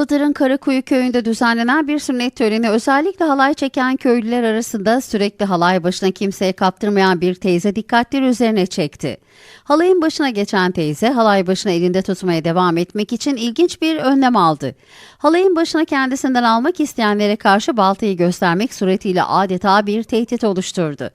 Iğdır'ın Karakuyu köyünde düzenlenen bir sünnet töreni özellikle halay çeken köylüler arasında sürekli halay başına kimseye kaptırmayan bir teyze dikkatleri üzerine çekti. Halayın başına geçen teyze halay başına elinde tutmaya devam etmek için ilginç bir önlem aldı. Halayın başına kendisinden almak isteyenlere karşı baltayı göstermek suretiyle adeta bir tehdit oluşturdu.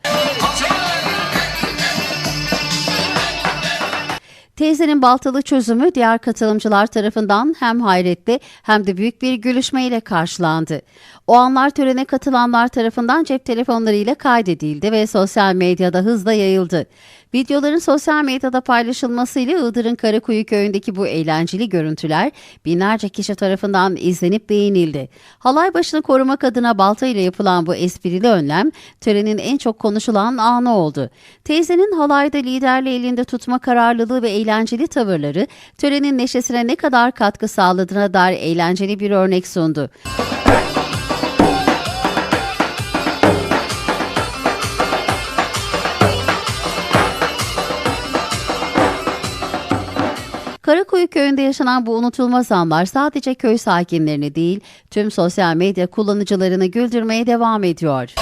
Teyzenin baltalı çözümü diğer katılımcılar tarafından hem hayretli hem de büyük bir gülüşmeyle karşılandı. O anlar törene katılanlar tarafından cep telefonlarıyla kaydedildi ve sosyal medyada hızla yayıldı. Videoların sosyal medyada paylaşılmasıyla Iğdır'ın Karakuyu köyündeki bu eğlenceli görüntüler binlerce kişi tarafından izlenip beğenildi. Halay başını korumak adına balta ile yapılan bu esprili önlem törenin en çok konuşulan anı oldu. Teyzenin halayda liderliği elinde tutma kararlılığı ve eğlenceli tavırları törenin neşesine ne kadar katkı sağladığına dair eğlenceli bir örnek sundu. Karakuyu köyünde yaşanan bu unutulmaz anlar sadece köy sakinlerini değil, tüm sosyal medya kullanıcılarını güldürmeye devam ediyor.